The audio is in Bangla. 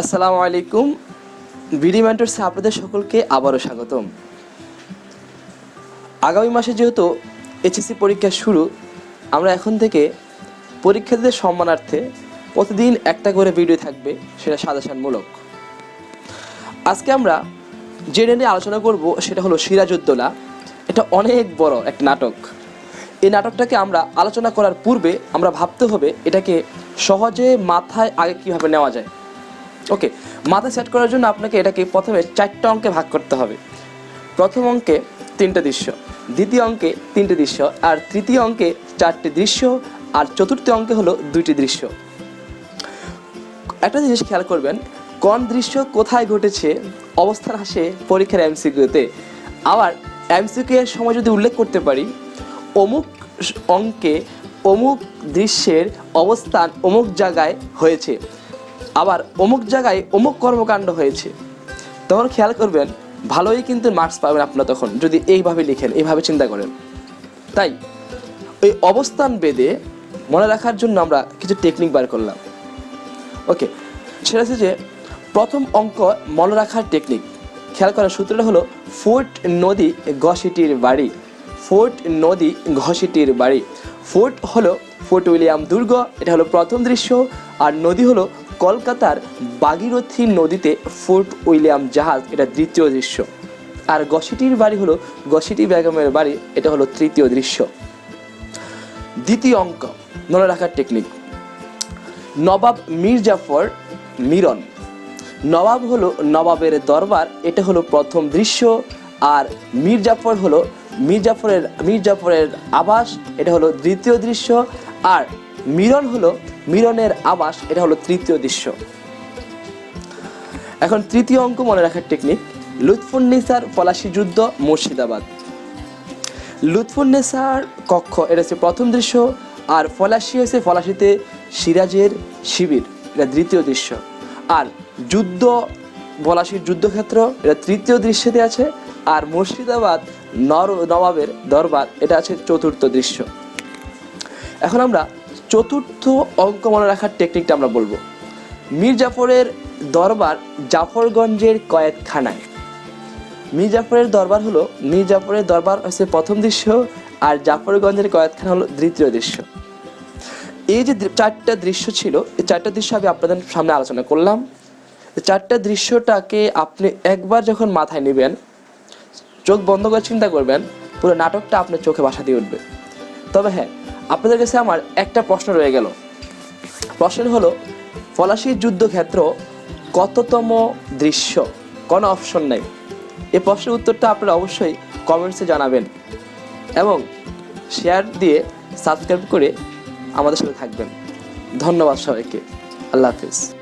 আসসালামু আলাইকুম। বিডি মেন্টরসে আপনাদের সকলকে আবারও স্বাগতম। আগামী মাসে যেহেতু এইচএসসি পরীক্ষা শুরু, আমরা এখন থেকে পরীক্ষার্থীদের সম্মানার্থে প্রতিদিন একটা করে ভিডিও থাকবে, সেটা সাজেশনমূলক। আজকে আমরা যে নিয়ে আলোচনা করব, সেটা হলো সিরাজউদ্দৌলা। এটা অনেক বড় একটা নাটক। এই নাটকটাকে আমরা আলোচনা করার পূর্বে আমরা ভাবতে হবে, এটাকে সহজে মাথায় আগে কীভাবে নেওয়া যায়। ওকে, মাথা সেট করার জন্য আপনাকে এটাকে প্রথমে চারটা অঙ্কে ভাগ করতে হবে। প্রথম অঙ্কে তিনটে দৃশ্য, দ্বিতীয় অঙ্কে তিনটে দৃশ্য, আর তৃতীয় অঙ্কে চারটে দৃশ্য, আর চতুর্থ অঙ্কে হলো দুইটি দৃশ্য। একটা জিনিস খেয়াল করবেন, কোন দৃশ্য কোথায় ঘটেছে, অবস্থান আসে পরীক্ষার এমসিকিউতে। আবার এমসিকিউ এর সময় যদি উল্লেখ করতে পারি, অমুক অঙ্কে অমুক দৃশ্যের অবস্থান অমুক জায়গায় হয়েছে। আবার অমুক জায়গায় অমুক কর্মকাণ্ড হয়েছে। তখন খেয়াল করবেন, ভালোই কিন্তু মার্কস পাবেন আপনারা তখন, যদি এইভাবে লিখেন, এইভাবে চিন্তা করেন। তাই, ওই অবস্থান বেদে মনে রাখার জন্য আমরা কিছু টেকনিক বার করলাম। ওকে, সেটা হচ্ছে যে, প্রথম অঙ্ক মনে রাখার টেকনিক খেয়াল করার সূত্রটা হলো, ফোর্ট নদী ঘসিটির বাড়ি। ফোর্ট নদী ঘসিটির বাড়ি। ফোর্ট হলো ফোর্ট উইলিয়াম দুর্গ, এটা হলো প্রথম দৃশ্য, আর নদী হলো কলকাতার বাগীরথী নদীতে ফোর্ট উইলিয়াম জাহাজ, এটা দ্বিতীয় দৃশ্য। আর গসিটির বাড়ি হলো গসিটি বেগমের বাড়ি, এটা হলো তৃতীয় দৃশ্য। দ্বিতীয় অঙ্ক মনে রাখার টেকনিক নবাব মীর জাফর মিরন। নবাব হলো নবাবের দরবার, এটা হলো প্রথম দৃশ্য। আর মীর জাফর হলো মীর জাফরের মীর জাফরের আবাস, এটা হলো দ্বিতীয় দৃশ্য। আর মিরন হলো মিরনের আবাস, এটা হলো তৃতীয় দৃশ্য। এখন তৃতীয় অঙ্ক মনে রাখার টেকনিক লুৎফুন্নিসার পলাশি যুদ্ধ, মুর্শিদাবাদ। লুৎফুন্নেসার কক্ষ, এটা হচ্ছে প্রথম দৃশ্য, আর ফলাশি হয়েছে ফলাশিতে সিরাজের শিবির, এটা দ্বিতীয় দৃশ্য। আর যুদ্ধ, পলাশির যুদ্ধক্ষেত্র, এটা তৃতীয় দৃশ্যতে আছে, আর মুর্শিদাবাদ নর, নবাবের দরবার, এটা আছে চতুর্থ দৃশ্য। এখন আমরা চতুর্থ অঙ্ক মনে রাখার টেকনিকটা আমরা বলব। মীর জাফরের দরবার জাফরগঞ্জের কয়েকখানায় মীর জাফরের দরবার হলো, মীর জাফরের দরবার হচ্ছে প্রথম দৃশ্য আর জাফরগঞ্জের কয়েকখানা হলো দ্বিতীয় দৃশ্য। এই যে চারটা দৃশ্য ছিল, এই চারটা দৃশ্য আমি আপনাদের সামনে আলোচনা করলাম। চারটা দৃশ্যটাকে আপনি একবার যখন মাথায় নেবেন, চোখ বন্ধ করে চিন্তা করবেন, পুরো নাটকটা আপনার চোখে বাসা দিয়ে উঠবে। তবে হ্যাঁ আপনাদের কাছে আমার একটা প্রশ্ন রয়ে গেল। প্রশ্ন হলো পলাশির যুদ্ধক্ষেত্র কততম দৃশ্য? কোনো অপশন নেই। এ প্রশ্নের উত্তরটা আপনারা অবশ্যই কমেন্টসে জানাবেন এবং শেয়ার দিয়ে সাবস্ক্রাইব করে আমাদের সাথে থাকবেন। ধন্যবাদ সবাইকে। আল্লাহ হাফিজ।